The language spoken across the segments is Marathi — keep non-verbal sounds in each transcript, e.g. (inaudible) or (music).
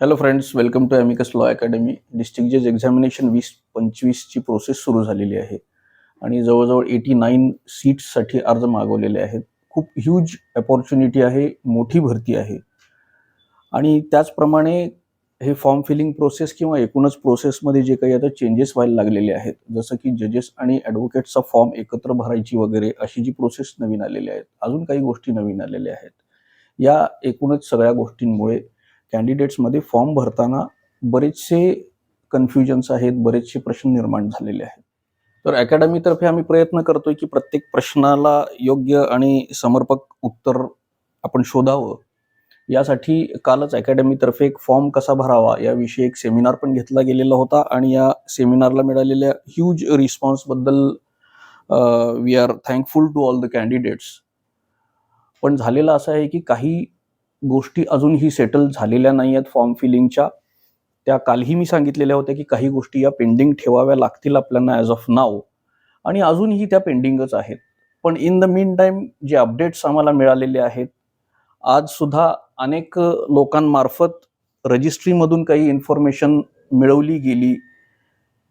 Hello friends welcome to Amicus law academy district जज एक्झामिनेशन वीस पंचवीसची प्रोसेस सुरू झालेली आहे. आणि जवळजवळ एटी नाईन सीट्ससाठी अर्ज मागवलेले आहेत. खूप ह्यूज अपॉर्च्युनिटी आहे मोठी भरती आहे. आणि त्याचप्रमाणे हे फॉर्म फिलिंग प्रोसेस किंवा एकूणच प्रोसेसमध्ये जे काही आता चेंजेस व्हायला लागलेले आहेत जसं की जजेस आणि ॲडव्होकेटचा फॉर्म एकत्र भरायची वगैरे अशी जी प्रोसेस नवीन आलेली आहेत अजून काही गोष्टी नवीन आलेल्या आहेत. या एकूणच सगळ्या गोष्टींमुळे कॅन्डिडेट्समध्ये फॉर्म भरताना बरेचसे कन्फ्युजन्स आहेत बरेचसे प्रश्न निर्माण झालेले आहेत. तर अकॅडमीतर्फे आम्ही प्रयत्न करतोय की प्रत्येक प्रश्नाला योग्य आणि समर्पक उत्तर आपण शोधावं. यासाठी कालच अकॅडमीतर्फे एक फॉर्म कसा भरावा याविषयी एक सेमिनार पण घेतला गेलेला होता आणि या सेमिनारला मिळालेल्या huge रिस्पॉन्सबद्दल we are thankful to all the candidates पण झालेलं असं आहे की काही गोष्टी अजूनही सेटल झालेल्या नाही आहेत फॉर्म फिलिंगच्या त्या कालही मी सांगितलेल्या होत्या की काही गोष्टी या पेंडिंग ठेवाव्या लागतील आपल्याला ॲज ऑफ नाव आणि अजूनही त्या पेंडिंगच आहेत. पण इन द मीन टाईम जे अपडेट्स आम्हाला मिळालेले आहेत आज सुद्धा अनेक लोकांमार्फत रजिस्ट्रीमधून काही इन्फॉर्मेशन मिळवली गेली.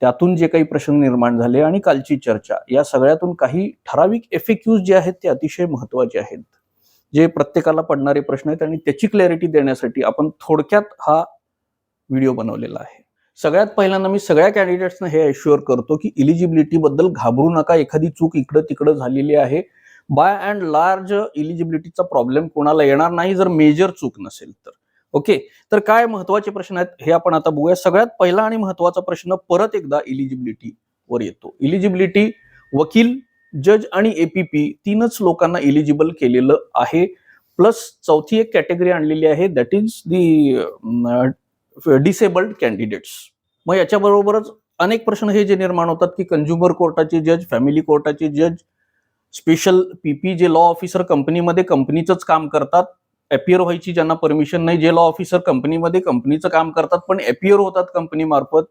त्यातून जे काही प्रश्न निर्माण झाले आणि कालची चर्चा. या सगळ्यातून काही ठराविक एफ जे आहेत ते अतिशय महत्त्वाचे आहेत. जे प्रत्येकाला पडणारे प्रश्न आहेत आणि त्याची क्लॅरिटी देण्यासाठी आपण थोडक्यात हा व्हिडिओ बनवलेला आहे. सगळ्यात पहिल्यांदा मी सगळ्या कॅन्डिडेट्सना हे अश्युअर करतो की इलिजिबिलिटी बद्दल घाबरू नका. एखादी चूक इकडं तिकडं झालेली आहे. बाय अँड लार्ज इलिजिबिलिटीचा प्रॉब्लेम कोणाला येणार नाही जर मेजर चूक नसेल तर. ओके तर काय महत्त्वाचे प्रश्न आहेत हे आपण आता बघूया. सगळ्यात पहिला आणि महत्त्वाचा प्रश्न परत एकदा इलिजिबिलिटी वर येतो. इलिजिबिलिटी वकील जज आणि एपीपी तीनच लोकांना इलिजिबल केलेलं आहे. प्लस चौथी एक कॅटेगरी आणलेली आहे that is the disabled candidates मग याच्याबरोबरच अनेक प्रश्न हे जे निर्माण होतात की कंझ्युमर कोर्टाचे जज फॅमिली कोर्टाचे जज स्पेशल पीपी जे लॉ ऑफिसर कंपनीमध्ये कंपनीचंच काम करतात. अपियर व्हायची ज्यांना परमिशन नाही जे लॉ ऑफिसर कंपनीमध्ये कंपनीचं काम करतात पण अपियर होतात कंपनी मार्फत.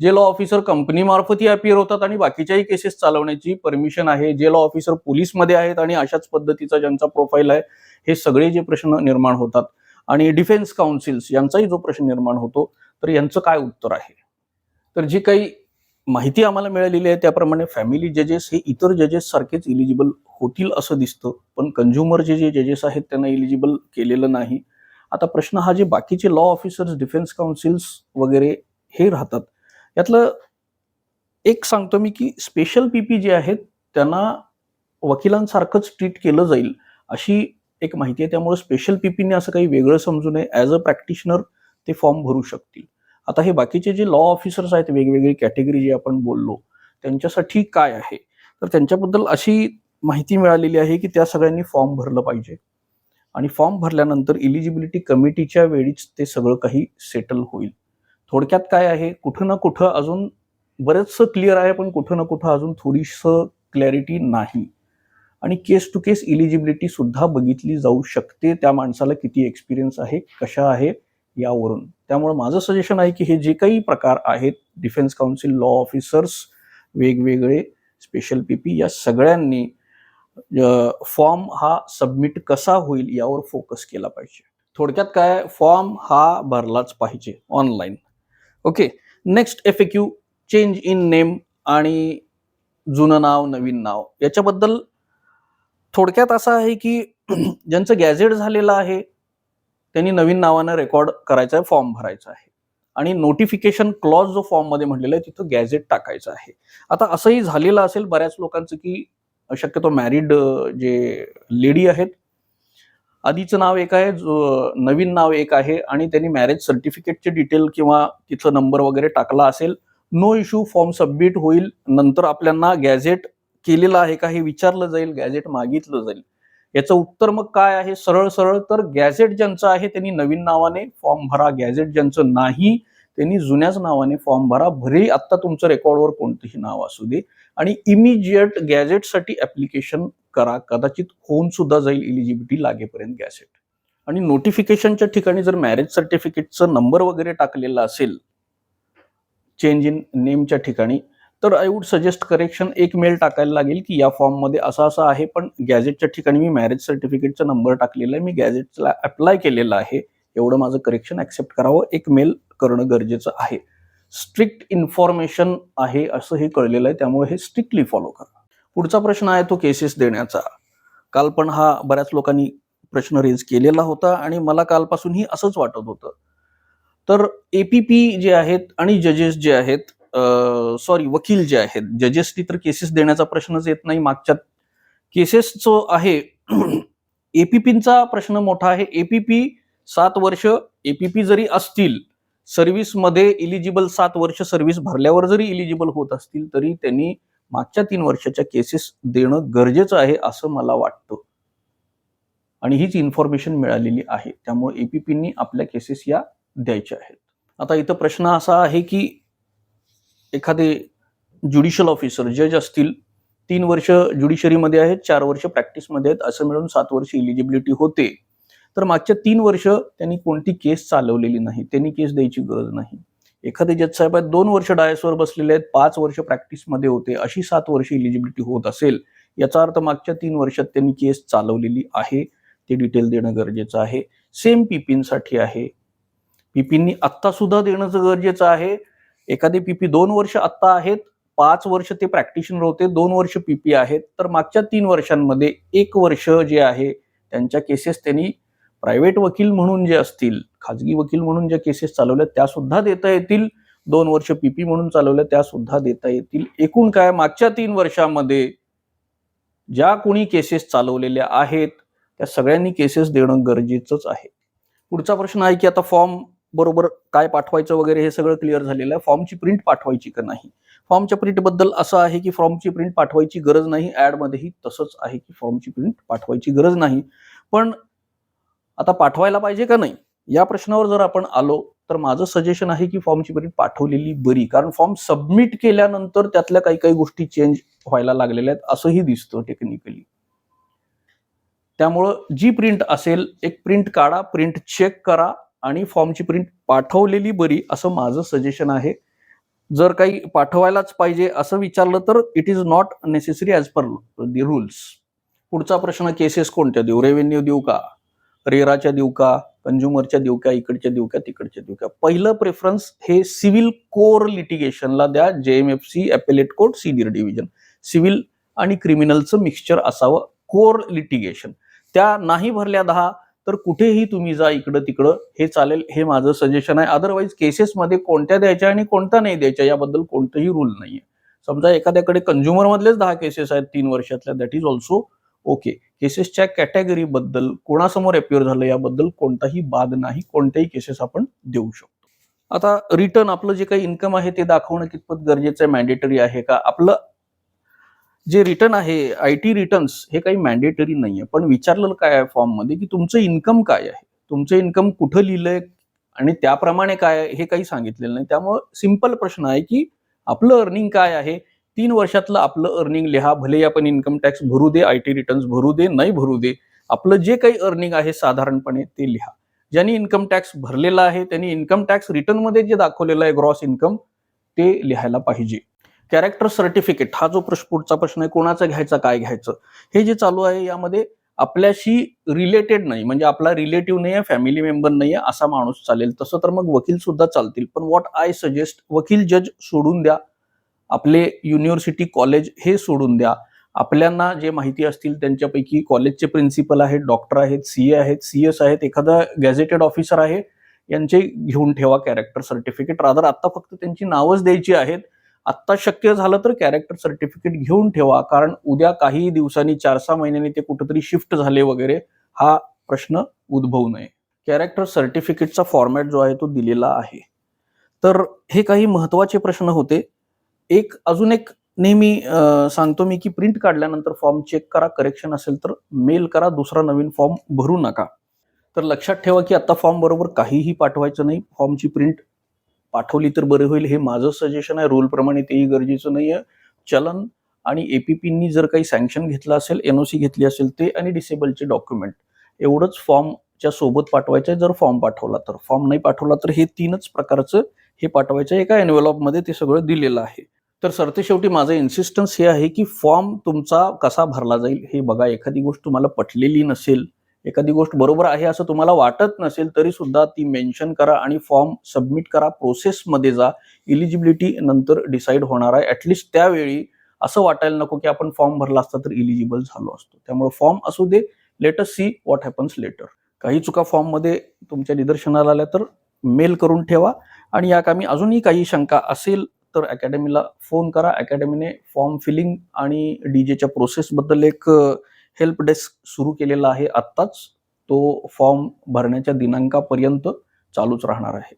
जे लॉ ऑफिसर कंपनीमार्फतही अपियर होतात आणि बाकीच्याही केसेस चालवण्याची परमिशन आहे. जे लॉ ऑफिसर पोलीसमध्ये आहेत आणि अशाच पद्धतीचा ज्यांचा प्रोफाईल आहे हे सगळे जे प्रश्न निर्माण होतात. आणि डिफेन्स काउन्सिल्स यांचाही जो प्रश्न निर्माण होतो तर यांचं काय उत्तर आहे? तर जी काही माहिती आम्हाला मिळालेली आहे त्याप्रमाणे फॅमिली जजेस हे इतर जजेस सारखेच इलिजिबल होतील असं दिसतं. पण कंझ्युमरचे जे जजेस आहेत त्यांना इलिजिबल केलेलं नाही. आता प्रश्न हा जे बाकीचे लॉ ऑफिसर्स डिफेन्स काउन्सिल्स वगैरे हे राहतात यातलं एक सांगतो मी की स्पेशल पीपी जे आहेत त्यांना वकिलांसारखंच ट्रीट केलं जाईल अशी एक माहिती आहे. त्यामुळे स्पेशल पीपीने असं काही वेगळं समजू नये. ॲज अ प्रॅक्टिशनर ते फॉर्म भरू शकतील. आता हे बाकीचे जे लॉ ऑफिसर्स आहेत वेगवेगळी कॅटेगरी जे आपण बोललो त्यांच्यासाठी काय आहे? तर त्यांच्याबद्दल अशी माहिती मिळालेली आहे की त्या सगळ्यांनी फॉर्म भरलं पाहिजे. आणि फॉर्म भरल्यानंतर इलिजिबिलिटी कमिटीच्या वेळीच ते सगळं काही सेटल होईल. थोडक्यात काय आहे? कुठं ना कुठं अजून बरेचसं क्लिअर आहे पण कुठं ना कुठं अजून थोडीसं क्लॅरिटी नाही. आणि केस टू केस इलिजिबिलिटी सुद्धा बघितली जाऊ शकते. त्या माणसाला किती एक्सपिरियन्स आहे कशा आहे यावरून. त्यामुळे माझं सजेशन आहे की हे जे काही प्रकार आहेत डिफेन्स काउन्सिल लॉ ऑफिसर्स वेगवेगळे स्पेशल पीपी या सगळ्यांनी फॉर्म हा सबमिट कसा होईल यावर फोकस केला पाहिजे. थोडक्यात काय? फॉर्म हा भरलाच पाहिजे online okay next F Q change in name आणि जुनं नाव नवीन नाव याच्याबद्दल थोडक्यात असं आहे की (clears throat) ज्यांचं गॅझेट झालेलं आहे त्यांनी नवीन नावानं रेकॉर्ड करायचा आहे फॉर्म भरायचा आहे. आणि नोटिफिकेशन क्लॉज जो फॉर्ममध्ये म्हटलेलं आहे तिथं गॅझेट टाकायचं आहे. आता असंही झालेलं असेल बऱ्याच लोकांचं की शक्यतो मॅरिड जे लेडी आहेत आधीचं नाव एक आहे जो नवीन नाव एक आहे आणि त्यांनी मॅरेज सर्टिफिकेटचे डिटेल किंवा तिथं नंबर वगैरे टाकला असेल नो इश्यू फॉर्म सबमिट होईल. नंतर आपल्याला गॅझेट केलेलं आहे का हे विचारलं जाईल गॅझेट मागितलं जाईल. याचं उत्तर मग काय आहे? सरळ सरळ तर गॅझेट ज्यांचं आहे त्यांनी नवीन नावाने फॉर्म भरा. गॅझेट ज्यांचं नाही त्यांनी जुन्याच नावाने फॉर्म भरा. भरी आत्ता तुमचं रेकॉर्डवर कोणतंही नाव असू दे. आणि इमिजिएट गॅजेटसाठी ऍप्लिकेशन करा. कदाचित होऊन सुद्धा जाईल इलिजिबिलिटी लागेपर्यंत गॅझेट आणि नोटिफिकेशनच्या ठिकाणी जर मॅरेज सर्टिफिकेटचं नंबर वगैरे टाकलेला असेल चेंज इन नेमच्या ठिकाणी तर आय वुड सजेस्ट करेक्शन एक मेल टाकायला लागेल की या फॉर्ममध्ये असं असं आहे पण गॅझेटच्या ठिकाणी मी मॅरेज सर्टिफिकेटचा नंबर टाकलेला आहे. मी गॅजेटला अप्लाय केलेला आहे. एवढं माझं करेक्शन ऍक्सेप्ट करावं. एक मेल करणं गरजेचं आहे. स्ट्रिक्ट इन्फॉर्मेशन आहे असं हे कळलेलं आहे त्यामुळे हे स्ट्रिक्टली फॉलो करा. पुढचा प्रश्न आहे तो केसेस देण्याचा. काल पण हा बऱ्याच लोकांनी प्रश्न रेज केलेला होता आणि मला कालपासूनही असंच वाटत होतं. तर एपीपी जे आहेत आणि जजेस जे आहेत सॉरी वकील जे आहेत जजेसनी तर केसेस देण्याचा प्रश्नच येत नाही मागच्या केसेस जो आहे (clears throat) एपीपींचा प्रश्न मोठा आहे. एपीपी सात वर्ष एपीपी जरी असतील सर्व्हिसमध्ये इलिजिबल सात वर्ष सर्व्हिस भरल्यावर जरी इलिजिबल होत असतील तरी त्यांनी मागच्या तीन वर्षाच्या केसेस देणं गरजेचं आहे असं मला वाटतं. आणि हीच इन्फॉर्मेशन मिळालेली आहे. त्यामुळे एपीपीनी आपल्या केसेस या द्यायच्या आहेत. आता इथं प्रश्न असा आहे की एखादे ज्युडिशियल ऑफिसर जज असतील तीन वर्ष ज्युडिशरीमध्ये आहेत चार वर्ष प्रॅक्टिसमध्ये आहेत असं मिळून सात वर्ष इलिजिबिलिटी होते. तर मागच्या तीन वर्ष त्यांनी कोणती केस चालवलेली नाही त्यांनी केस द्यायची गरज नाही. एखादे जज साहेब आहेत दोन वर्ष डायसवर बसलेले आहेत पाच वर्ष प्रॅक्टिसमध्ये होते अशी सात वर्ष इलिजिबिलिटी होत असेल याचा अर्थ मागच्या तीन वर्षात त्यांनी केस चालवलेली आहे ते डिटेल देणं गरजेचं आहे. सेम पीपींसाठी आहे. पीपींनी आत्ता सुद्धा देणं गरजेचं आहे. एखादे पीपी दोन वर्ष आत्ता आहेत पाच वर्ष ते प्रॅक्टिशनर होते दोन वर्ष पीपी आहेत तर मागच्या तीन वर्षांमध्ये एक वर्ष जे आहे त्यांच्या केसेस त्यांनी प्रायव्हेट वकील म्हणून जे असतील खाजगी वकील म्हणून ज्या केसेस चालवल्या त्या सुद्धा देता येतील. दोन वर्ष पीपी म्हणून चालवल्या त्या सुद्धा देता येतील. एकूण काय मागच्या तीन वर्षामध्ये ज्या कोणी केसेस चालवलेल्या आहेत त्या सगळ्यांनी केसेस देणं गरजेचंच आहे. पुढचा प्रश्न आहे की आता फॉर्म बरोबर काय पाठवायचं वगैरे हे सगळं क्लिअर झालेलं आहे. फॉर्मची प्रिंट पाठवायची का नाही? फॉर्मच्या प्रिंटबद्दल असं आहे की फॉर्मची प्रिंट पाठवायची गरज नाही. ॲडमध्येही तसंच आहे की फॉर्मची प्रिंट पाठवायची गरज नाही. पण आता पाठवायला पाहिजे का नाही? या प्रश्नावर जर आपण आलो तर माझं सजेशन आहे की फॉर्मची प्रिंट पाठवलेली बरी. कारण फॉर्म सबमिट केल्यानंतर त्यातल्या काही काही गोष्टी चेंज व्हायला लागलेल्या आहेत असंही दिसतं टेक्निकली त्यामुळं जी प्रिंट असेल एक प्रिंट काढा प्रिंट चेक करा आणि फॉर्मची प्रिंट पाठवलेली बरी असं माझं सजेशन आहे. जर काही पाठवायलाच पाहिजे असं विचारलं तर it is not necessary as per the rules पुढचा प्रश्न केसेस कोणत्या? देऊ रेव्हेन्यू देऊ का? रेराच्या दिवका कंझ्युमरच्या दिवक्या इकडच्या दिवक्या तिकडच्या दिवक्या. पहिलं प्रेफरन्स हे सिव्हिल कोर लिटिगेशनला द्या J M F C appellate court senior division civil आणि क्रिमिनलचं मिक्सचर असावं कोर लिटिगेशन त्या नाही भरल्या दहा तर कुठेही तुम्ही जा इकडं तिकडं हे चालेल हे माझं सजेशन आहे. अदरवाईज केसेसमध्ये कोणत्या द्यायच्या आणि कोणत्या नाही द्यायच्या याबद्दल कोणतंही रूल नाहीये. समजा एखाद्याकडे कंझ्युमरमधलेच दहा केसेस आहेत तीन वर्षातल्या दॅट इज ऑल्सो ओके. केसेसच्या कॅटेगरी बद्दल कोणासमोर अपिअर झालं याबद्दल कोणताही बाद नाही कोणत्याही केसेस आपण देऊ शकतो. आता रिटर्न आपलं जे काही इन्कम आहे ते दाखवणं कितपत गरजेचं आहे मॅन्डेटरी आहे का? आपलं जे रिटर्न आहे आय टी रिटर्न्स हे काही मॅन्डेटरी नाहीये. पण विचारलेलं काय आहे फॉर्ममध्ये की तुमचं इन्कम काय आहे? तुमचं इन्कम कुठं लिहिलंय आणि त्याप्रमाणे काय हे काही सांगितलेलं नाही. त्यामुळं सिंपल प्रश्न आहे की आपलं अर्निंग काय आहे? तीन वर्षातलं आपलं अर्निंग लिहा भले आपण इन्कम टॅक्स भरू दे आय टी रिटर्न्स भरू दे नाही भरू दे आपलं जे काही अर्निंग आहे साधारणपणे ते लिहा. ज्यांनी इन्कम टॅक्स भरलेला आहे त्यांनी इन्कम टॅक्स रिटर्नमध्ये जे दाखवलेलं आहे ग्रॉस इन्कम ते लिहायला पाहिजे. कॅरेक्टर सर्टिफिकेट हा जो प्रश्न पुढचा प्रश्न आहे कोणाचा घ्यायचा काय घ्यायचं? हे जे चालू आहे यामध्ये आपल्याशी रिलेटेड नाही म्हणजे आपला रिलेटिव्ह नाही आहे फॅमिली मेंबर नाही आहे असा माणूस चालेल. तसं तर मग वकील सुद्धा चालतील. पण व्हॉट आय सजेस्ट वकील जज सोडून द्या. आपले युनिव्हर्सिटी कॉलेज हे सोडून द्या. आपल्यांना जे माहिती असतील त्यांच्यापैकी कॉलेजचे प्रिन्सिपल आहेत डॉक्टर आहेत सी ए आहेत सी एस आहेत एखादा गॅझेटेड ऑफिसर आहे यांचे घेऊन ठेवा कॅरेक्टर सर्टिफिकेट रादर आता फक्त त्यांची नावच द्यायची आहेत. आत्ता शक्य झालं तर कॅरेक्टर सर्टिफिकेट घेऊन ठेवा. कारण उद्या काही दिवसांनी चार सहा महिन्यांनी ते कुठेतरी शिफ्ट झाले वगैरे हा प्रश्न उद्भवू नये. कॅरेक्टर सर्टिफिकेटचा फॉर्मॅट जो आहे तो दिलेला आहे. तर हे काही महत्त्वाचे प्रश्न होते. एक अजून एक नेहमी सांगतो मी की प्रिंट काढल्यानंतर फॉर्म चेक करा करेक्शन असेल तर मेल करा दुसरा नवीन फॉर्म भरू नका. तर लक्षात ठेवा की आता फॉर्म बरोबर काहीही पाठवायचं नाही. फॉर्मची प्रिंट पाठवली तर बरं होईल. हे माझं सजेशन आहे. रूलप्रमाणे तेही गरजेचं नाही आहे. चलन आणि एपीपीनी जर काही सँक्शन घेतलं असेल एनओसी घेतली असेल ते आणि डिसेबलचे डॉक्युमेंट एवढंच फॉर्मच्या सोबत पाठवायचं आहे. जर फॉर्म पाठवला तर. फॉर्म नाही पाठवला तर हे तीनच प्रकारचं हे पाठवायचं आहे. एका envelope ते सगळं दिलेलं आहे. तर सरते शेवटी माझं इन्सिस्टन्स हे आहे की फॉर्म तुमचा कसा भरला जाईल हे बघा. एखादी गोष्ट तुम्हाला पटलेली नसेल एखादी गोष्ट बरोबर आहे असं तुम्हाला वाटत नसेल तरी सुद्धा ती मेन्शन करा आणि फॉर्म सबमिट करा. प्रोसेसमध्ये जा. इलिजिबिलिटी नंतर डिसाईड होणार आहे. ॲटलिस्ट त्यावेळी असं वाटायला नको की आपण फॉर्म भरला असता तर इलिजिबल झालो असतो. त्यामुळे फॉर्म असू दे. Let's see what happens later काही चुका फॉर्ममध्ये तुमच्या निदर्शनाला आल्या तर मेल करून ठेवा. आणि या कामी अजूनही काही शंका असेल तर अकॅडमीला फोन करा. अकॅडमीने फॉर्म फिलिंग आणि डी जेच्या प्रोसेसबद्दल एक हेल्प डेस्क सुरू केलेला आहे आत्ताच. तो फॉर्म भरण्याच्या दिनांकापर्यंत चालूच राहणार आहे.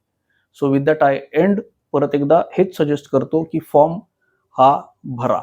So with that I end परत एकदा हेच सजेस्ट करतो की फॉर्म हा भरा.